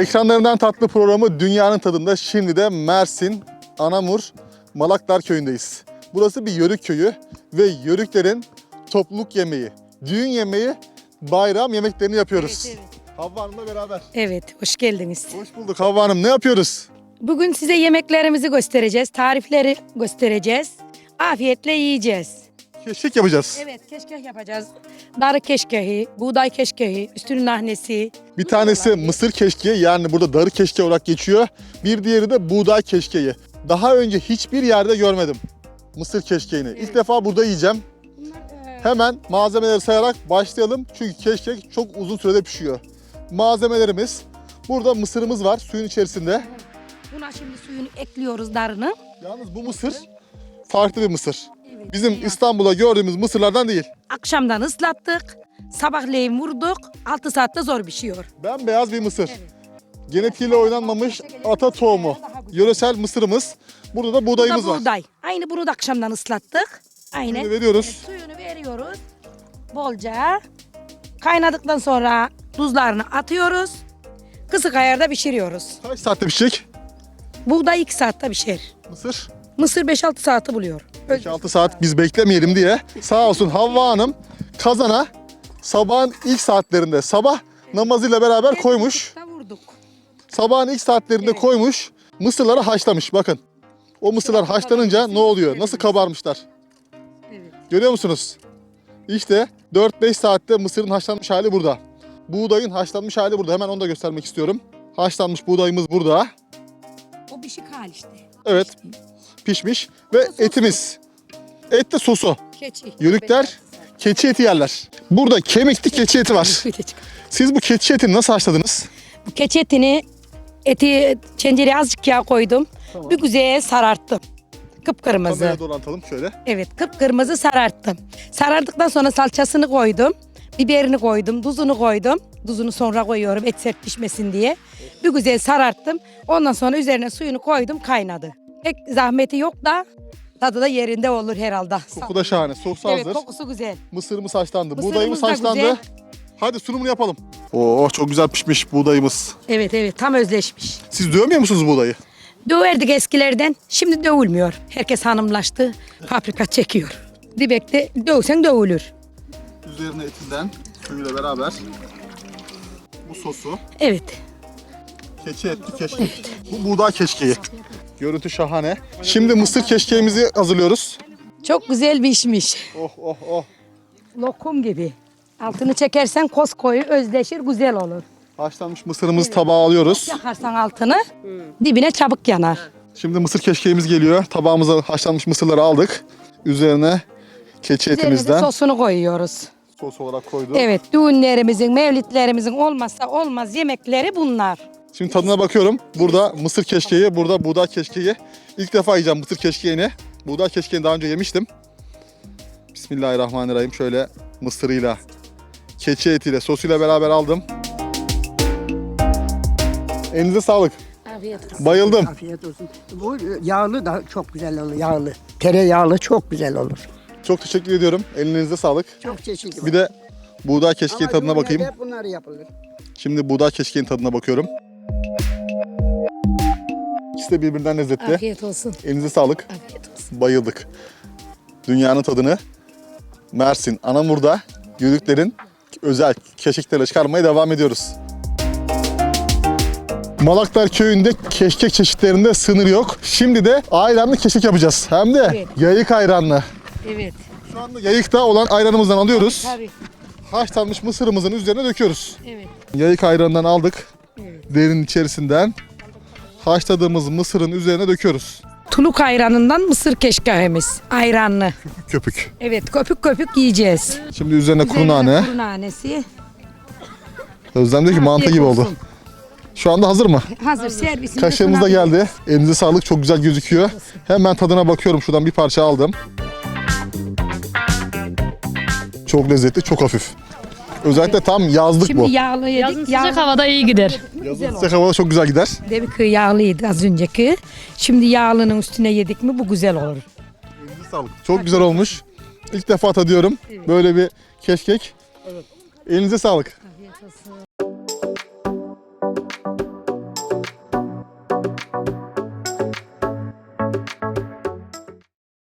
Ekranlarından tatlı programı Dünyanın Tadında şimdi de Mersin, Anamur, Malaklar köyündeyiz. Burası bir yörük köyü ve yörüklerin topluluk yemeği, düğün yemeği, bayram yemeklerini yapıyoruz. Evet, evet. Havva Hanım'la beraber. Evet, hoş geldiniz. Hoş bulduk Havva Hanım. Ne yapıyoruz? Bugün size yemeklerimizi göstereceğiz, tarifleri göstereceğiz. Afiyetle yiyeceğiz. Keşkek yapacağız. Evet, keşkek yapacağız. Darı keşkeği, buğday keşkeği, üstünün nahnesi. Bir tanesi mısır keşkeği yani burada darı keşkeği olarak geçiyor. Bir diğeri de buğday keşkeği. Daha önce hiçbir yerde görmedim mısır keşkeğini. İlk defa burada yiyeceğim. Hemen malzemeleri sayarak başlayalım. Çünkü keşkek çok uzun sürede pişiyor. Malzemelerimiz burada mısırımız var suyun içerisinde. Buna şimdi suyunu ekliyoruz darını. Yalnız bu mısır farklı bir mısır. Evet, Bizim beyaz. İstanbul'da gördüğümüz mısırlardan değil. Akşamdan ıslattık, sabahleyin vurduk, 6 saatte zor pişiyor. Bembeyaz bir mısır. Evet. Genetiğiyle oynanmamış ata tohumu. Yöresel mısırımız. Burada da Bu buğdayımız da var. buğday. Aynı bunu da akşamdan ıslattık. Aynen. Şimdi veriyoruz. Suyunu veriyoruz. Bolca. Kaynadıktan sonra tuzlarını atıyoruz. Kısık ayarda pişiriyoruz. Kaç saatte pişecek? Buğday 2 saatte pişer. Mısır. Mısır 5-6 saati buluyor. 5-6 saat biz beklemeyelim diye sağ olsun Havva Hanım kazana sabahın ilk saatlerinde sabah namazıyla beraber koymuş. Vurduk. Sabahın ilk saatlerinde koymuş. Mısırları haşlamış bakın. O mısırlar haşlanınca ne oluyor? Nasıl kabarmışlar? Evet. Görüyor musunuz? İşte 4-5 saatte mısırın haşlanmış hali burada. Buğdayın haşlanmış hali burada. Hemen onu da göstermek istiyorum. Haşlanmış buğdayımız burada. O pişik hal işte. Evet pişmiş ve etimiz. Et de sosu. Keçi. Yörükler keçi eti yerler. Burada kemikli keçi eti var. Siz bu keçi etini nasıl haşladınız? Bu keçi etini eti tencereye azıcık yağ koydum. Bir güzel sararttım. Kıpkırmızı. Kameraya doğru atalım şöyle. Evet kıpkırmızı sararttım. Sarardıktan sonra salçasını koydum. Biberini koydum, tuzunu koydum. Tuzunu sonra koyuyorum et sert pişmesin diye. Bir güzel sararttım. Ondan sonra üzerine suyunu koydum kaynadı. Pek zahmeti yok da tadı da yerinde olur herhalde. Koku da şahane. Sosu Evet hazır. kokusu güzel. Mısırımız haşlandı. Mısırımız Buğdayımız da haşlandı. güzel. Hadi sunumunu yapalım. Oo çok güzel pişmiş buğdayımız. Evet evet tam özleşmiş. Siz dövmüyor musunuz buğdayı? Döverdik eskilerden. Şimdi dövülmüyor. Herkes hanımlaştı. Paprika çekiyor. Dibekte dövsen dövülür. Üzerine etinden suyuyla beraber bu sosu Evet. Keçi etli keşkek. Bu buğday keşkeği. Görüntü şahane. Şimdi mısır keşkeğimizi hazırlıyoruz. Çok güzel pişmiş. Oh oh oh. Lokum gibi. Altını çekersen kos koyu özleşir güzel olur. Haşlanmış mısırımızı tabağa alıyoruz. Yakarsan altını dibine çabuk yanar. Şimdi mısır keşkeğimiz geliyor. Tabağımıza haşlanmış mısırları aldık. Üzerine keçi Üzerine de etimizden sosunu koyuyoruz. sos olarak koyduk. Evet düğünlerimizin, mevlitlerimizin olmazsa olmaz yemekleri bunlar. Şimdi tadına bakıyorum. Burada mısır keşkeği, burada buğday keşkeği. İlk defa yiyeceğim mısır keşkeğini. Buğday keşkeğini daha önce yemiştim. Bismillahirrahmanirrahim. Şöyle mısırıyla, keçi etiyle, sosuyla beraber aldım. Elinize sağlık. Afiyet olsun. Bayıldım. Afiyet olsun. Bu yağlı da çok güzel olur yağlı. Tereyağlı çok güzel olur. Çok teşekkür ediyorum. Elinize sağlık. Çok çeşitli. Bir de buğday keşkeği Ama tadına bakayım. hep bunlar yapılır. Şimdi buğday keşkeğin tadına bakıyorum. İkisi de birbirinden lezzetli. Afiyet olsun. Elinize sağlık. Afiyet olsun. Bayıldık. Dünyanın tadını Mersin, Anamur'da yörüklerin özel keşkeklerle çıkarmaya devam ediyoruz. Malaklar köyünde keşkek çeşitlerinde sınır yok. Şimdi de ayranlı keşkek yapacağız. Hem de Evet. yayık ayranlı. Evet. Şu anda yayıkta olan ayranımızdan alıyoruz. Tabii. Haşlanmış mısırımızın üzerine döküyoruz. Evet. Yayık ayranından aldık. Evet. Derin içerisinden haşladığımız mısırın üzerine döküyoruz. Tuluk ayranından mısır keşkehimiz. Ayranlı. Köpük. Evet köpük köpük yiyeceğiz. Şimdi üzerine kuru nane. Kuru nanesi. Özlem diyor ki mantı gibi oldu. Şu anda hazır mı? Hazır servisinde. Kaşığımız da geldi. Elinize sağlık. Çok güzel gözüküyor. Hemen tadına bakıyorum. Şuradan bir parça aldım. Çok lezzetli, çok hafif. Özellikle tam yazlık Şimdi bu. yağlı yedik. Yazın sıcak havada iyi gider. Yazın sıcak havada çok güzel gider. Demek yağlıydı az önceki. Şimdi yağlının üstüne yedik mi bu güzel olur. Elinize sağlık. Çok güzel olmuş. İlk defa tadıyorum. Böyle bir keşkek. Elinize sağlık.